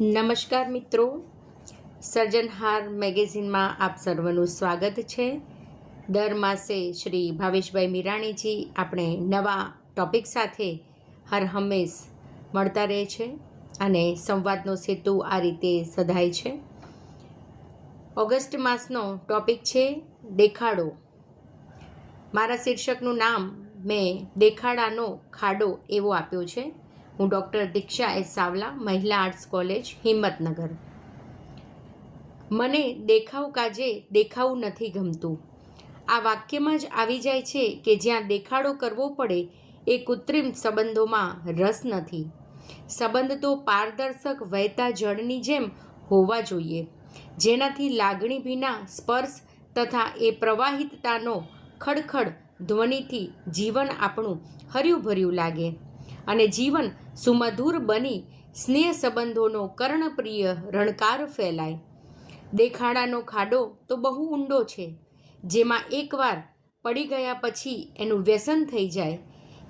નમસ્કાર મિત્રો. સર્જનહાર મેગેઝિનમાં આપ સર્વનું સ્વાગત છે. દર માસે શ્રી ભાવેશભાઈ મીરાણીજી આપણે નવા ટોપિક સાથે હર હંમેશ મળતા રહે છે અને સંવાદનો સેતુ આ રીતે સધાય છે. ઓગસ્ટ માસનો ટોપિક છે દેખાડો. મારા શીર્ષકનું નામ મેં દેખાડાનો ખાડો એવો આપ્યો છે. હું ડૉક્ટર દીક્ષા એસ સાવલા, મહિલા આર્ટ્સ કોલેજ, હિંમતનગર. મને દેખાવ કાજે દેખાવું નથી ગમતું. આ વાક્યમાં જ આવી જાય છે કે જ્યાં દેખાડો કરવો પડે, એ કૃત્રિમ સંબંધોમાં રસ નથી. સંબંધ તો પારદર્શક વહેતા જળની જેમ હોવા જોઈએ, જેનાથી લાગણી વિના સ્પર્શ તથા એ પ્રવાહિતતાનો ખડખડ ધ્વનિથી જીવન આપણું હર્યું ભર્યું લાગે. અને જીવન સુમધુર બની સ્નેહ સંબંધોનો કર્ણપ્રિય રણકાર ફેલાય. દેખાડાનો ખાડો તો બહુ ઊંડો છે, જેમાં એકવાર પડી ગયા પછી એનું વ્યસન થઈ જાય.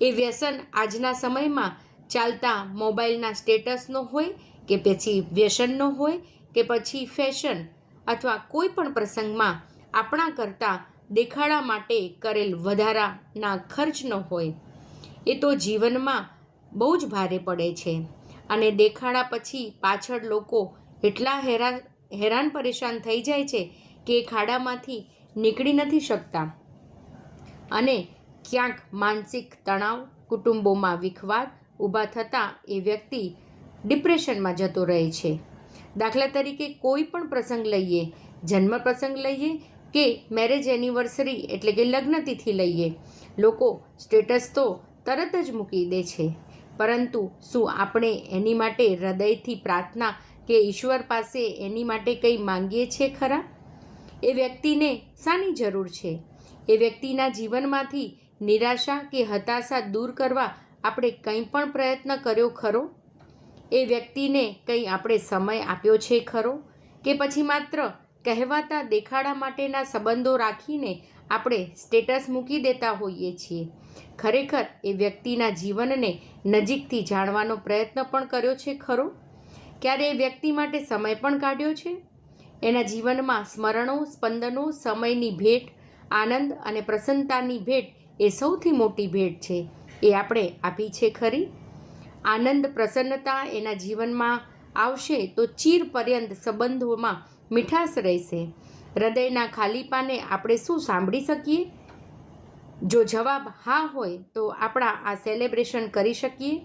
એ વ્યસન આજના સમયમાં ચાલતા મોબાઈલના સ્ટેટસનો હોય કે પછી વ્યસનનો હોય કે પછી ફેશન અથવા કોઈ પણ પ્રસંગમાં આપણા કરતાં દેખાડા માટે કરેલ વધારાના ખર્ચનો હોય. એ તો જીવનમાં બહુ જ ભારે પડે છે. અને દેખાડા પછી પાછળ લોકો એટલા હેરાન હેરાન પરેશાન થઈ જાય છે કે ખાડામાંથી નીકળી નથી શકતા. અને ક્યાંક માનસિક તણાવ, કુટુંબોમાં વિખવાદ ઊભા થતાં એ વ્યક્તિ ડિપ્રેશનમાં જતો રહે છે. દાખલા તરીકે કોઈ પણ પ્રસંગ લઈએ, જન્મ પ્રસંગ લઈએ કે મેરેજ એનિવર્સરી એટલે કે લગ્નતિથિ લઈએ, લોકો સ્ટેટસ તો તરત જ મૂકી દે છે. પરંતુ શું આપણે એની માટે હૃદયથી પ્રાર્થના કે ઈશ્વર પાસે એની માટે કંઈ માંગીએ છીએ ખરા? એ વ્યક્તિને શાની જરૂર છે? એ વ્યક્તિના જીવનમાંથી નિરાશા કે હતાશા દૂર કરવા આપણે કંઈ પણ પ્રયત્ન કર્યો ખરો? એ વ્યક્તિને કંઈ આપણે સમય આપ્યો છે ખરો? કે પછી માત્ર કહેવાતા દેખાડા માટેના સંબંધો રાખીને આપણે સ્ટેટસ મૂકી દેતા હોઈએ છીએ. ખરેખર એ વ્યક્તિના જીવનને નજીકથી જાણવાનો પ્રયત્ન પણ કર્યો છે ખરો? ક્યારે એ વ્યક્તિ માટે સમય પણ કાઢ્યો છે? એના જીવનમાં સ્મરણો, સ્પંદનો, સમયની ભેટ, આનંદ અને પ્રસન્નતાની ભેટ એ સૌથી મોટી ભેટ છે. એ આપણે આપી છે ખરી? આનંદ, પ્રસન્નતા એના જીવનમાં આવશે તો ચીર પર્યંત સંબંધોમાં મીઠાશ રહેશે. હૃદયના ખાલીપાને આપણે શું સાંભળી શકીએ? જો જવાબ હા હોય, તો આપણા આ સેલિબ્રેશન કરી શકીએ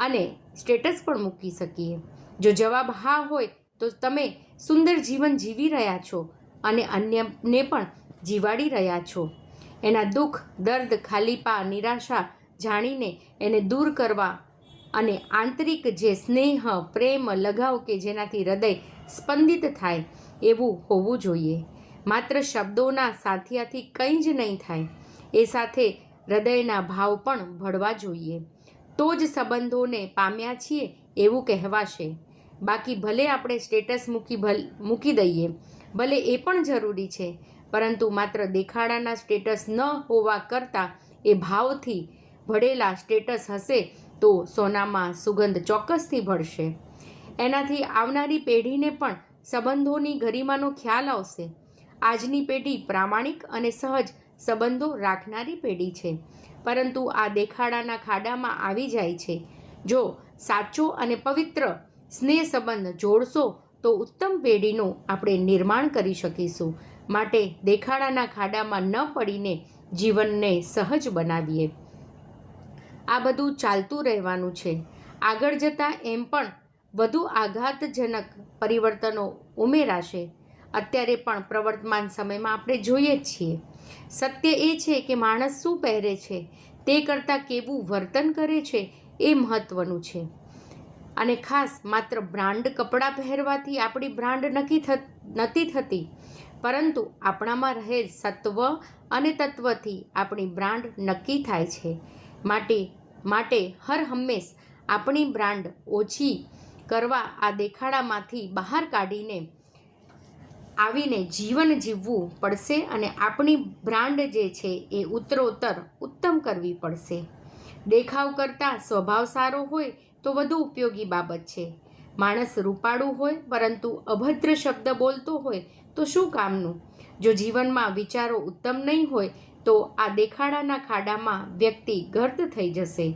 અને સ્ટેટસ પણ મૂકી શકીએ. જો જવાબ હા હોય, તો તમે સુંદર જીવન જીવી રહ્યા છો અને અન્યને પણ જીવાડી રહ્યા છો. એના દુઃખ, દર્દ ખાલીપા નિરાશા જાણીને એને દૂર કરવા અને આંતરિક જે સ્નેહ, પ્રેમ, લગાવ કે જેનાથી હૃદય સ્પંદિત થાય એવું હોવું જોઈએ. માત્ર શબ્દોના સાથિયાથી કંઈ જ નહીં થાય. એ સાથે હૃદયના ભાવ પણ ભળવા જોઈએ. તો જ સંબંધોને પામ્યા છીએ એવું કહેવાશે. બાકી ભલે આપણે સ્ટેટસ મૂકી ભલ, મૂકી દઈએ, ભલે એ પણ જરૂરી છે, પરંતુ માત્ર દેખાડાના સ્ટેટસ ન હોવા કરતાં એ ભાવથી ભળેલા સ્ટેટસ હશે તો સોનામાં સુગંધ ચોક્કસથી ભળશે. એનાથી આવનારી પેઢીને પણ સંબંધોની ગરિમાનો ખ્યાલ આવશે. આજની પેઢી પ્રામાણિક અને સહજ સંબંધો રાખનારી પેઢી છે. પરંતુ આ દેખાડાના ખાડામાં આવી જાય છે. જો સાચો અને પવિત્ર સ્નેહ સંબંધ જોડશો, તો ઉત્તમ પેઢીનું આપણે નિર્માણ કરી શકીશું. માટે દેખાડાના ખાડામાં ન પડીને જીવનને સહજ બનાવીએ. આ બધું ચાલતું રહેવાનું છે. આગળ જતાં એમ પણ વધુ આઘાતજનક પરિવર્તનો ઉમેરાશે. અત્યારે પણ પ્રવર્તમાન સમયમાં આપણે જોઈએ જ છીએ. સત્ય એ છે કે માણસ શું પહેરે છે, તે કરતાં કેવું વર્તન કરે છે એ મહત્ત્વનું છે. અને ખાસ માત્ર બ્રાન્ડ કપડાં પહેરવાથી આપણી બ્રાન્ડ નક્કી નથી થતી, પરંતુ આપણામાં રહેલ સત્વ અને તત્વથી આપણી બ્રાન્ડ નક્કી થાય છે. માટે માટે હર હંમેશ આપણી બ્રાન્ડ ઓછી કરવા આ દેખાડામાંથી બહાર કાઢીને આવીને જીવન જીવવું પડશે અને આપણી બ્રાન્ડ જે છે એ ઉત્તરોત્તર ઉત્તમ કરવી પડશે. દેખાવ કરતાં સ્વભાવ સારો હોય તો વધુ ઉપયોગી બાબત છે. માણસ રૂપાળું હોય પરંતુ અભદ્ર શબ્દ બોલતો હોય તો શું કામનું? જો જીવનમાં વિચારો ઉત્તમ નહીં હોય તો આ દેખાડાના ખાડામાં વ્યક્તિ ગર્ત થઈ જશે.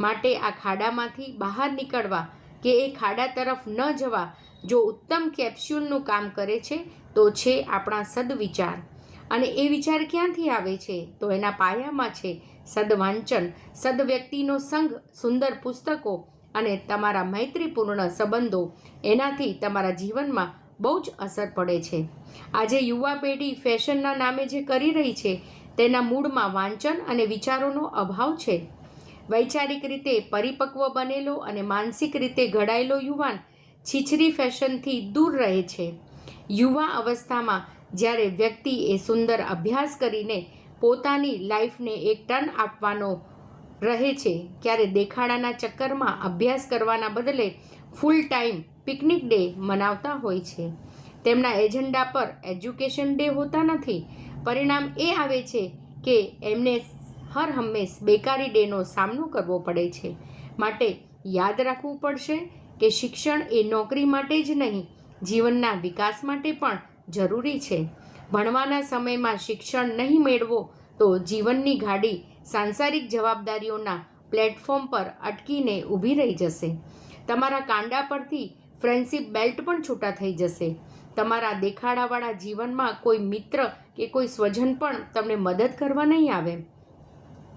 માટે આ ખાડામાંથી બહાર નીકળવા કે એ ખાડા તરફ ન જવા જો ઉત્તમ કેપ્સ્યુલનું કામ કરે છે, તો છે આપણા સદવિચાર. અને એ વિચાર ક્યાંથી આવે છે? તો એના પાયામાં છે સદવાંચન, સદવ્યક્તિનો સંઘ, સુંદર પુસ્તકો અને તમારા મૈત્રીપૂર્ણ સંબંધો. એનાથી તમારા જીવનમાં બહુ જ અસર પડે છે. આજે યુવા પેઢી ફેશનના નામે જે કરી રહી છે, તેના મૂળમાં વાંચન અને વિચારોનો અભાવ છે. વૈચારિક રીતે પરિપક્વ બનેલો અને માનસિક રીતે ઘડાયેલો યુવાન છીછરી ફેશનથી દૂર રહે છે. યુવા અવસ્થામાં જ્યારે વ્યક્તિ એ સુંદર અભ્યાસ કરીને પોતાની લાઈફને એક ટર્ન આપવાનો રહે છે, ત્યારે દેખાડાના ચક્કરમાં અભ્યાસ કરવાના બદલે ફૂલ ટાઈમ પિકનિક ડે મનાવતા હોય છે. તેમના એજન્ડા પર એજ્યુકેશન ડે હોતા નથી. પરિણામ એ આવે છે કે એમને હર હંમેશ બેકારી ડેનો સામનો કરવો પડે છે. માટે યાદ રાખવું પડશે કે શિક્ષણ એ નોકરી માટે જ નહીં, જીવનના વિકાસ માટે પણ જરૂરી છે. ભણવાના સમયમાં શિક્ષણ નહીં મેળવો તો જીવનની ગાડી સાંસારિક જવાબદારીઓના પ્લેટફોર્મ પર અટકીને ઊભી રહી જશે. તમારા કાંડા પરથી ફ્રેન્ડશિપ બેલ્ટ પણ છૂટા થઈ જશે. તમારા દેખાડાવાળા જીવનમાં કોઈ મિત્ર કે કોઈ સ્વજન પણ તમને મદદ કરવા નહીં આવે.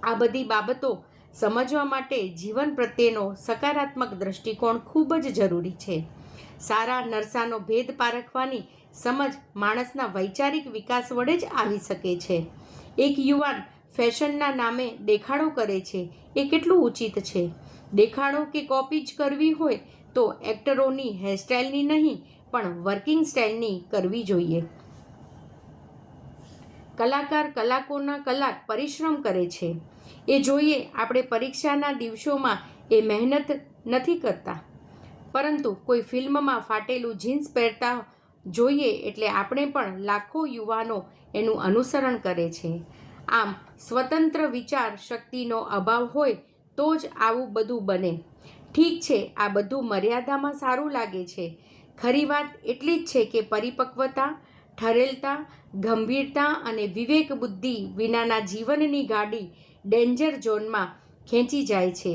આ બધી બાબતો સમજવા માટે જીવન પ્રત્યેનો સકારાત્મક દ્રષ્ટિકોણ ખૂબ જ જરૂરી છે. સારા નરસાનો ભેદ પારખવાની સમજ માણસના વૈચારિક વિકાસ વડે જ આવી શકે છે. એક યુવાન ફેશનના નામે દેખાડો કરે છે એ કેટલું ઉચિત છે. દેખાડો કે કોપી જ કરવી હોય તો એક્ટરોની હેરસ્ટાઇલની નહીં, પણ વર્કિંગ સ્ટાઇલની કરવી જોઈએ. કલાકાર કલાકોના કલાક પરિશ્રમ કરે છે. એ જોઈએ આપણે પરીક્ષાના દિવસોમાં એ મહેનત નથી કરતા. પરંતુ કોઈ ફિલ્મમાં ફાટેલું જીન્સ પહેરતા જોઈએ એટલે આપણે પણ લાખો યુવાનો એનું અનુસરણ કરે છે. આમ સ્વતંત્ર વિચાર શક્તિનો અભાવ હોય તો જ આવું બધું બને. ઠીક છે, આ બધું મર્યાદામાં સારું લાગે છે. ખરી વાત એટલી જ છે કે પરિપક્વતા ઠરેલતા, ગંભીરતા અને વિવેક બુદ્ધિ વિનાના જીવનની ગાડી ડેન્જર ઝોનમાં ખેંચી જાય છે.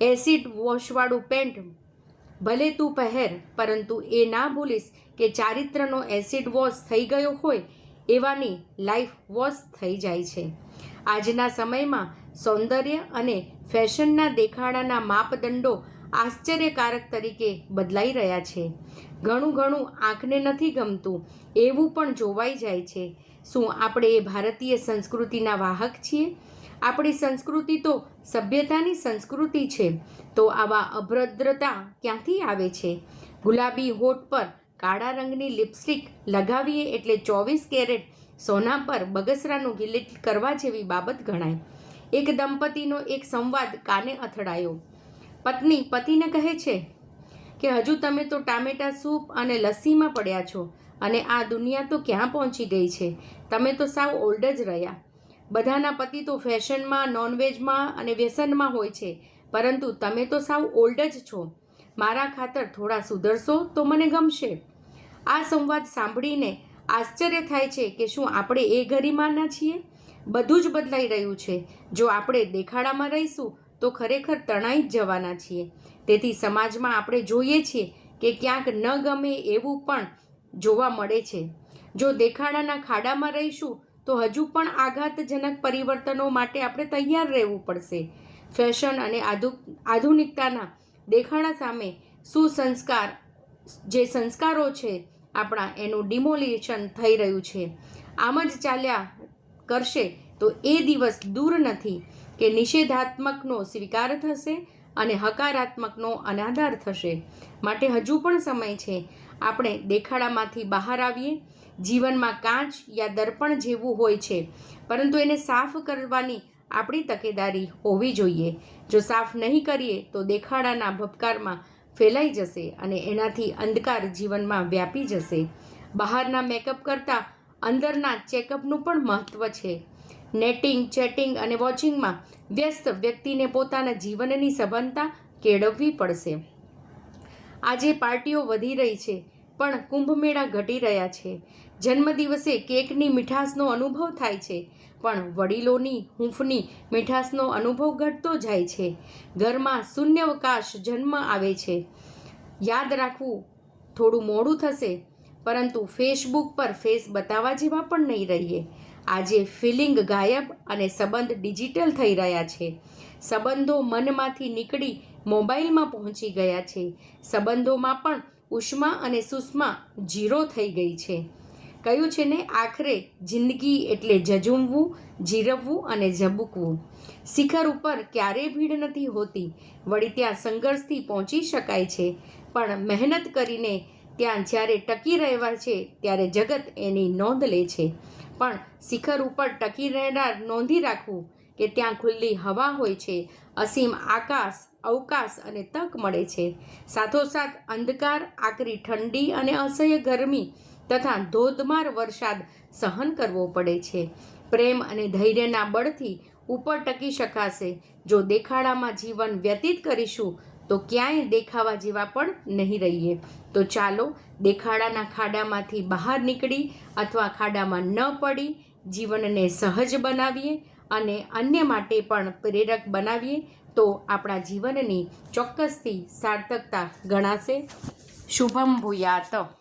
એસિડ વોશવાળું પેન્ટ, ભલે તું પહેર, પરંતુ એ ના ભૂલીશ કે ચારિત્રનો એસિડ વોશ થઈ ગયો હોય એવાની લાઈફ વોશ થઈ જાય છે. આજના સમયમાં સૌંદર્ય અને ફેશનના દેખાડાના માપદંડો આશ્ચર્યકારક તરીકે બદલાઈ રહ્યા છે. ઘણું ઘણું આંખને નથી ગમતું એવું પણ જોવાઈ જાય છે. શું આપણે એ ભારતીય સંસ્કૃતિના વાહક છીએ? આપણી સંસ્કૃતિ તો સભ્યતાની સંસ્કૃતિ છે. તો આવા અભદ્રતા ક્યાંથી આવે છે? ગુલાબી હોઠ પર કાળા રંગની લિપસ્ટિક લગાવીએ એટલે ચોવીસ કેરેટ સોના પર બગસરાનું ગિલિટ કરવા જેવી બાબત ગણાય. એક દંપતીનો એક સંવાદ કાને અથડાયો? પત્ની પતિને કહે છે કે હજુ તમે તો ટામેટા સૂપ અને લસ્સીમાં પડ્યા છો અને આ દુનિયા તો ક્યાં પહોંચી ગઈ છે? તમે તો સાવ ઓલ્ડ જ રહ્યા. બધાના પતિ તો ફેશનમાં, નોનવેજમાં અને વ્યસનમાં હોય છે. પરંતુ તમે તો સાવ ઓલ્ડ જ છો. મારા ખાતર થોડા સુધરશો તો મને ગમશે. આ સંવાદ સાંભળીને આશ્ચર્ય થાય છે કે શું આપણે એ ગરિમાના છીએ? બધું જ બદલાઈ રહ્યું છે. જો આપણે દેખાડામાં રહીશું તો ખરેખર તણાઈ જ જવાના છીએ. તેથી સમાજમાં આપણે જોઈએ છીએ કે ક્યાંક ન ગમે એવું પણ જોવા મળે છે. જો દેખાડાના ખાડામાં રહીશું, તો હજુ પણ આઘાતજનક પરિવર્તનો માટે આપણે તૈયાર રહેવું પડશે. ફેશન અને આધુ, આધુનિકતાના દેખાડા સામે સુસંસ્કાર, જે સંસ્કારો છે, આપણા એનું ડિમોલિશન થઈ રહ્યું છે. આમ જ ચાલ્યા કરશે તો એ દિવસ દૂર નથી. કે નિષેધાત્મકનો સ્વીકાર થશે અને હકારાત્મકનો અનાદાર થશે. માટે હજુ પણ સમય છે. આપણે દેખાડામાંથી બહાર આવીએ. જીવનમાં કાચ યા દર્પણ જેવું હોય છે. પરંતુ એને સાફ કરવાની આપણી તકેદારી હોવી જોઈએ. જો સાફ નહીં કરીએ તો દેખાડાના ભપકારમાં ફેલાઈ જશે અને એનાથી અંધકાર જીવનમાં વ્યાપી જશે. બહારના મેકઅપ કરતાં અંદરના ચેકઅપનું પણ મહત્ત્વ છે. નેટિંગ, ચેટિંગ અને વોચિંગમાં વ્યસ્ત વ્યક્તિને પોતાના જીવનની સભાનતા કેળવવી પડશે. આજે પાર્ટીઓ વધી રહી છે, પણ કુંભમેળા ઘટી રહ્યા છે. જન્મદિવસે કેકની મીઠાશનો અનુભવ થાય છે, પણ વડીલોની હૂંફની મીઠાશનો અનુભવ ઘટતો જાય છે. ઘરમાં શૂન્યવકાશ જન્મ આવે છે. યાદ રાખવું, થોડું મોડું થશે, પરંતુ ફેસબુક પર ફેસ બતાવવા જેવા પણ નહીં રહીએ. આજે ફિલિંગ ગાયબ અને સંબંધ ડિજિટલ થઈ રહ્યા છે. સંબંધો મનમાંથી નીકળી મોબાઈલમાં પહોંચી ગયા છે. સંબંધોમાં પણ ઉષ્મા અને સુષ્મા જીરો થઈ ગઈ છે. કહ્યું છે ને, આખરે જિંદગી એટલે જજુમવું, જીરવવું અને ઝબૂકવું. શિખર ઉપર ક્યારેય ભીડ નથી હોતી. વળી ત્યાં સંઘર્ષથી પહોંચી શકાય છે. પણ મહેનત કરીને ત્યાં જ્યારે ટકી રહેવા છે, ત્યારે જગત એની નોંધ લે છે. પણ શિખર ઉપર ટકી રહેનાર નોંધી રાખવું કે ત્યાં ખુલ્લી હવા હોય છે. અસીમ આકાશ, અવકાશ અને તક મળે છે. સાથોસાથ અંધકાર, આકરી ઠંડી અને અસહ્ય ગરમી તથા ધોધમાર વરસાદ સહન કરવો પડે છે. પ્રેમ અને ધૈર્યના બળથી ઉપર ટકી શકાશે. જો દેખાડામાં જીવન વ્યતીત કરીશું તો ક્યાંય દેખાવા જેવા પણ નહીં રહીએ. તો ચાલો દેખાડાના ખાડામાંથી બહાર નીકળી અથવા ખાડામાં ન પડી જીવનને સહજ બનાવીએ અને અન્ય માટે પણ પ્રેરક બનાવીએ તો આપણા જીવનની ચોક્કસથી સાર્થકતા ગણાશે. શુભમ ભૂયાત.